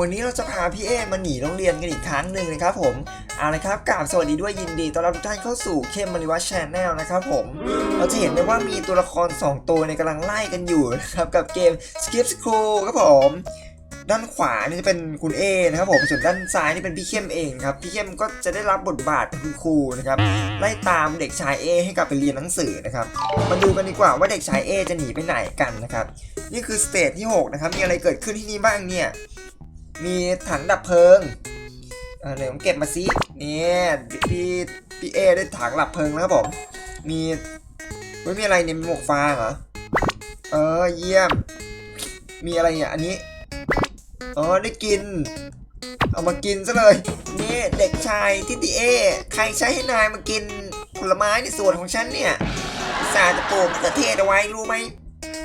วันนี้เราจะพาพี่เอมาหนีโรงเรียนกันอีกครั้งหนึ่งนะครับผมเอาละครับกราบสวัสดีด้วยยินดีต้อนรับทุกท่านเข้าสู่เข้มมาริวัชชแนลนะครับผม เราจะเห็นได้ว่ามีตัวละคร 2 ตัวในกำลังไล่กันอยู่นะครับกับเกม Skip School ครับผมด้านขวานี่จะเป็นคุณเอนะครับผมส่วนด้านซ้ายนี่เป็นพี่เข้มเองครับพี่เข้มก็จะได้รับบทบาทเป็นคุณครูนะครับไล่ตามเด็กชายเอให้กลับไปเรียนหนังสือนะครับมาดูกันดีกว่าว่าเด็กชายเอจะหนีไปไหนกันนะครับนี่คือสเตจที่6นะครับมีอะไรเกิดขึ้นที่นี่บ้างเนี่ย มีถังดับเพลิงเออเดี๋ยวผมเก็บมาซิเนี่ยพี่พี่เอได้ถังดับเพลิงแล้วครับผมมีไม่มีอะไรเนี่ยมีหมวกฟางเหรอเออเยี่ยม มีอะไรเนี่ยอันนี้อ๋อได้กิน เอามากินซะเลยนี่เด็กชายทิติเอ ใครใช้ให้นายมากินผลไม้ในสวนของฉันเนี่ยสาจะปลูกมะเขือเทศเอาไว้รู้ไหม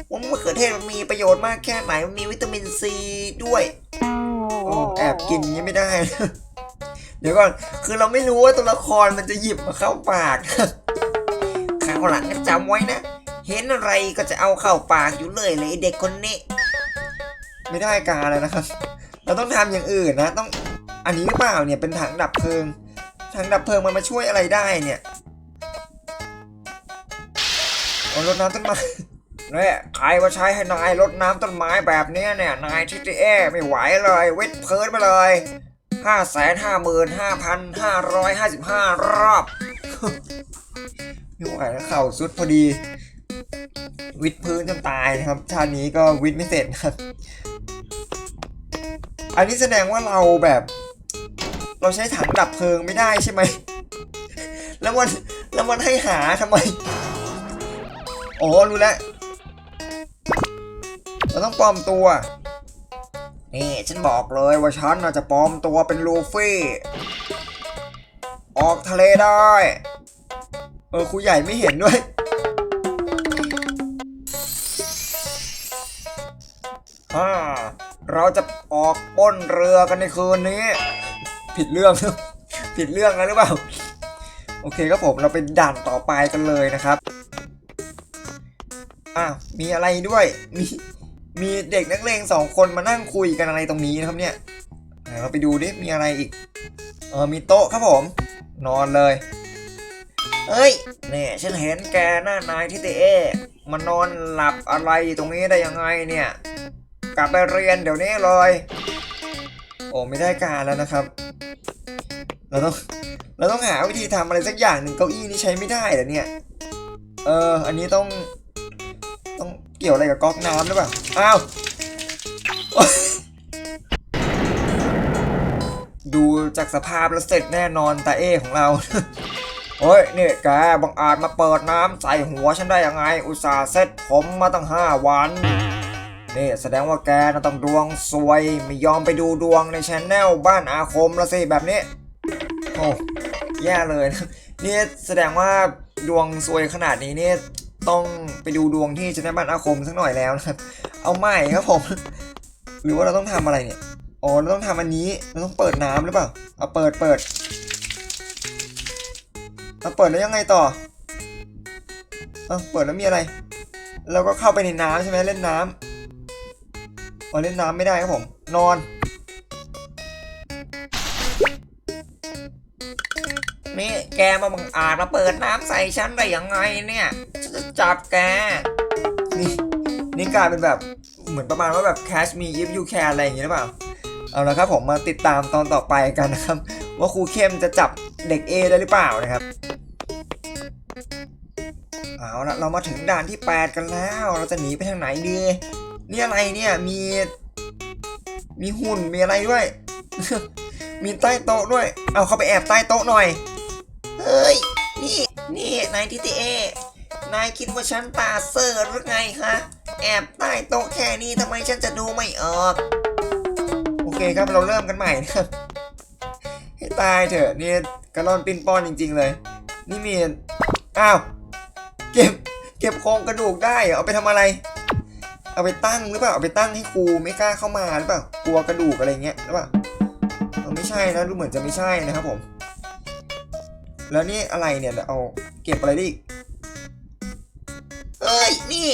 ว่ามะเขือเทศมันมีประโยชน์มากแค่ไหนมันมีวิตามินซีด้วย แอบกินงี้ไม่ได้ เดี๋ยวก่อน คือเราไม่รู้ว่าตัวละครมันจะหยิบมาเข้าปากคราวหลังก็จำไว้นะ เห็นอะไรก็จะเอาเข้าปากอยู่เลยเลยไอเด็กคนนี้ ไม่ได้การเลยนะครับ เราต้องทำอย่างอื่นนะ ต้อง อันนี้หรือเปล่าเนี่ยเป็นถังดับเพลิง ถังดับเพลิงมันมาช่วยอะไรได้เนี่ยเอารดน้ำต้นไม้ เนี่ยใครมาใช้ให้นายรดน้ำต้นไม้แบบนี้เนี่ย นายทิติเอไม่ไหวเลยเวทเพิร์ดไปเลยห้าแสนห้าหมื่นห้าพันห้าร้อยห้าสิบห้ารอบไม่ไหวแล้วเข่าสุดพอดี วิดพื้นจนตายนะครับ ชาตินี้ก็วิดไม่เสร็จครับ อันนี้แสดงว่าเราแบบ เราใช้ถังดับเพลิงไม่ได้ใช่ไหม แล้วมันแล้วมันให้หาทำไม อ๋อ รู้แล้ว เราต้องปลอมตัว นี่ฉันบอกเลยว่าฉันน่ะจะปลอมตัวเป็นลูฟี่ ออกทะเลได้ เออครูใหญ่ไม่เห็นด้วย ฮ่า เราจะออกปล้นเรือกันในคืนนี้ ผิดเรื่อง ผิดเรื่องแล้วหรือเปล่า โอเคครับผมเราไปด่านต่อไปกันเลยนะครับอ้ามีอะไรด้วย มี มีเด็กนักเลงสองคนมานั่งคุยกันอะไรตรงนี้นะครับเนี่ยเราไปดูดิมีอะไรอีก เออมีโต๊ะครับผม นอนเลย เอ้ยเนี่ยฉันเห็นแกหน้านายทิเตเอมานอนหลับอะไรอยู่ตรงนี้ได้ยังไงเนี่ย กลับไปเรียนเดี๋ยวนี้เลย โอ้ไม่ได้การแล้วนะครับ เราต้องเราต้องหาวิธีทำอะไรสักอย่างหนึ่งเก้าอี้นี้ใช้ไม่ได้เหรอเนี่ย เออ อันนี้ต้อง ต้องเกี่ยวอะไรกับก๊อกน้ำหรือเปล่า อ้าว ดูจากสภาพแล้วเสร็จแน่นอนตาเอของเราเฮ้ยนี่แกบังอาจมาเปิดน้ำใส่หัวฉันได้ยังไง อุตส่าห์เซ็ตผมมาตั้งห้าวันนี่แสดงว่าแกน่ะต้องดวงสวยไม่ยอมไปดูดวงในชแนลบ้านอาคมละสิแบบนี้ โอ้แย่เลยนะนี่แสดงว่าดวงสวยขนาดนี้เนี่ยต้องไปดูดวงที่ชแนลบ้านอาคมสักหน่อยแล้วนะครับ เอาใหม่ครับผม หรือว่าเราต้องทำอะไรเนี่ย อ๋อ เราต้องทำอันนี้ เราต้องเปิดน้ำหรือเปล่า เอาเปิดเปิดเอาเปิดแล้วยังไงต่อเอาเปิดแล้วมีอะไร เราก็เข้าไปในน้ำใช่ไหมเล่นน้ำอ๋อเล่นน้ำไม่ได้ครับผม นอน นี่แกมาบังอาจมาเปิดน้ำใส่ฉันได้ยังไงเนี่ย จะจับแก นี่นี่กลายเป็นแบบ เหมือนประมาณว่าแบบ catch me if you can อะไรอย่างงี้หรือเปล่า เอาละครับผมมาติดตามตอนต่อไปกันนะครับ ว่าครูเข้มจะจับเด็ก A ได้หรือเปล่านะครับ เอาละเรามาถึงด่านที่ 8 กันแล้ว เราจะหนีไปทางไหนดี นี่อะไรเนี่ยมี มีหุ่นมีอะไรด้วย มีใต้โต๊ะด้วย เอาเข้าไปแอบใต้โต๊ะหน่อย เฮ้ย นี่ นี่นายทิติเอนายคิดว่าฉันตาเซอร์หรือไงคะ แอบใต้โต๊ะแค่นี้ทำไมฉันจะดูไม่ออก โอเคครับเราเริ่มกันใหม่นะครับ ให้ตายเถอะนี่กระลอนปิ้นป้อนจริง ๆ เลย นี่มีอ้าวเก็บเก็บโครงกระดูกได้เอาไปทำอะไร เอาไปตั้งหรือเปล่าเอาไปตั้งให้ครูไม่กล้าเข้ามาหรือเปล่ากลัวกระดูกอะไรเงี้ยหรือเปล่าไม่ใช่นะดูเหมือนจะไม่ใช่นะครับผม แล้วนี่อะไรเนี่ยเดี๋ยวเอาเก็บอะไรได้อีกเอ้ยนี่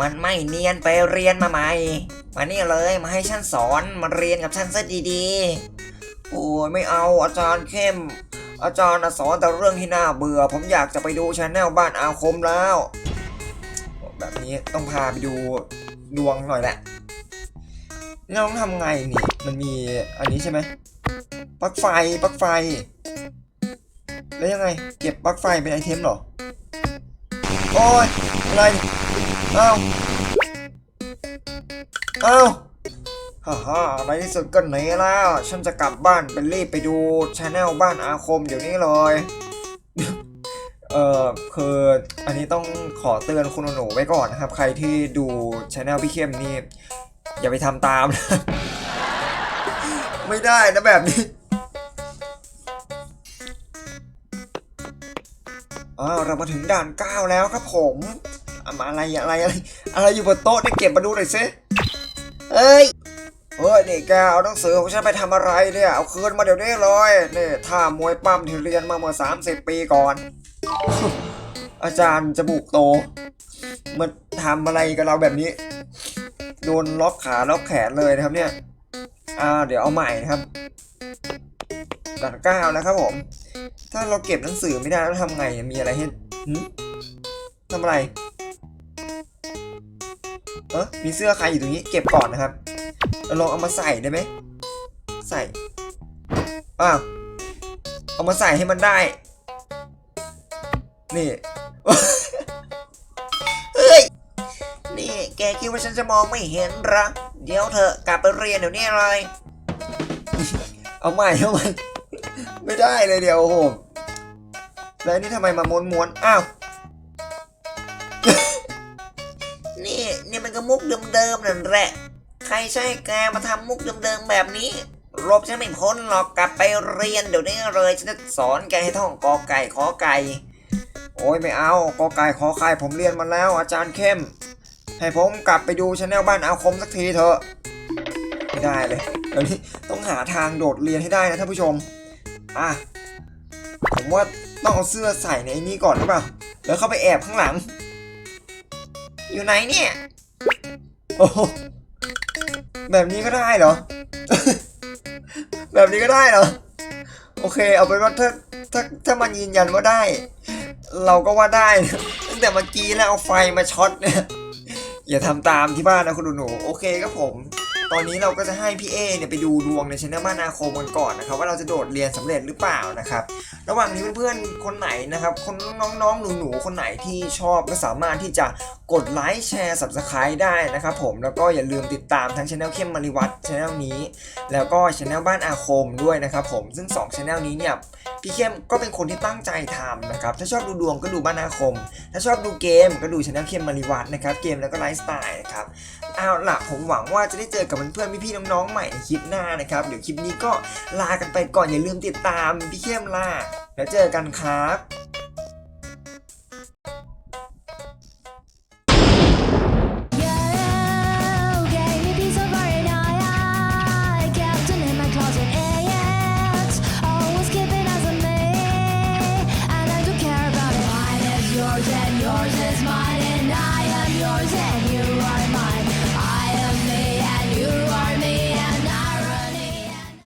มันไม่เนียนไปเรียนมาใหม่ มานี่เลยมาให้ฉันสอนมาเรียนกับฉันซะดีๆ โอ้ยไม่เอาอาจารย์เข้ม อาจารย์สอนแต่เรื่องที่น่าเบื่อ ผมอยากจะไปดูชาแนลบ้านอาคมแล้ว แบบนี้ต้องพาไปดูดวงหน่อยแหละนี่เราต้องทำไงนี่ มันมีอันนี้ใช่ไหมปลั๊กไฟปลั๊กไฟ แล้วยังไง เก็บปลั๊กไฟเป็นไอเทมเหรอ โอ้ยอะไร เอ้าเอ้าฮ่าฮ่าในที่สุดก็หนีแล้ว ฉันจะกลับบ้านไปรีบไปดูชาแนลบ้านอาคมเดี๋ยวนี้เลย เอ่อคืออันนี้ต้องขอเตือนคุณหนูไว้ก่อนนะครับ ใครที่ดูช anel พี่เข้มนี่ อย่าไปทำตามนะ ไม่ได้นะแบบนี้อ้าวเรามาถึงด่านเก้าแล้วครับผม อะมาอะไรอะไรอะไร อะไรอยู่บนโต๊ะเนี่ยเก็บมาดูหน่อยสิเอ้ยเฮ้ยนี่แกเอาหนังสือของฉันไปทำอะไรเนี่ยเอาคืนมาเดี๋ยวนี้เลยนี่ท่ามวยปั้มที่เรียนมาเมื่อ 30 ปีก่อน อาจารย์จมูกโตมาทำอะไรกับเราแบบนี้โดนล็อกขาล็อกแขนเลยนะครับเนี่ยอ่าเดี๋ยวเอาใหม่นะครับด่านเก้าแล้วครับผม ถ้าเราเก็บหนังสือไม่ได้แล้วทำไงมีอะไรให้ทำอะไร เออมีเสื้อใครอยู่ตรงนี้ เก็บก่อนนะครับเราลองเอามาใส่ได้ไหม ใส่อ้าวเอามาใส่ให้มันได้ นี่เฮ้ย นี่แกคิดว่าฉันจะมองไม่เห็นหรักเดี๋ยวเถอกลับไปเรียนเดี๋ยวนี้เลย เอาใหม่เอาใหม่ไม่ได้เลยเดี๋ยวโอ้โหแล้วนี่ทำไมมาม้วนม้วนๆอ้าว มุกเดิมๆนั่นแหละ ใครใช่แกมาทำมุกเดิมๆแบบนี้ รบฉันไม่พ้นหรอกกลับไปเรียนเดี๋ยวนี้เลยฉันจะสอนแกให้ท่องกอไก่ขอไก่ โอ้ยไม่เอากอไก่ขอไข่ผมเรียนมาแล้วอาจารย์เข้ม ให้ผมกลับไปดูชาแนลบ้านอาคมสักทีเถอะไม่ได้เลยเดี๋ยวนี้ต้องหาทางโดดเรียนให้ได้นะท่านผู้ชมอะผมว่าต้องเอาเสื้อใส่ในนี้ก่อนหรือเปล่า แล้วเข้าไปแอบข้างหลัง อยู่ไหนเนี่ย โอ้แบบนี้ก็ได้เหรอ แบบนี้ก็ได้เหรอ โอเค เอาเป็นว่าถ้าถ้าถ้ามันยืนยันว่าได้ เราก็ว่าได้ตั้งแต่เมื่อกี้แล้วเอาไฟมาช็อตเนี่ยอย่าทำตามที่บ้านนะคุณหนู โอเคครับผม ตอนนี้เราก็จะให้พี่เอเนี่ยไปดูดวงในช anel บ้านาโคมกันก่อนนะครับว่าเราจะโดดเรียนสำเร็จหรือเปล่านะครับ ระหว่างนี้เพื่อนๆคนไหนนะครับ คนน้องๆหนูๆคนไหนที่ชอบก็สามารถที่จะกดไลค์แชร์ subscribe ได้นะครับผมแล้วก็อย่าลืมติดตามทั้งช anel เข้มมาริวัตช anel นี้ แล้วก็ช anel บ้านอาคมด้วยนะครับผมซึ่ง2 channel นี้เนี่ยพี่เข้มก็เป็นคนที่ตั้งใจทำนะครับถ้าชอบดูดวงก็ดูบ้านอาคม ถ้าชอบดูเกมก็ดูช anel เข้มมาริวัตนะครับเกมแล้วก็ไลฟ์สไตล์นะครับ เอาล่ะผมหวังว่าจะได้เจอกับเพื่อนๆพี่ๆน้องๆใหม่ในคลิปหน้านะครับ เดี๋ยวคลิปนี้ก็ลากันไปก่อนอย่าลืมติดตามพี่เข้มล่าแล้วเจอกันครับ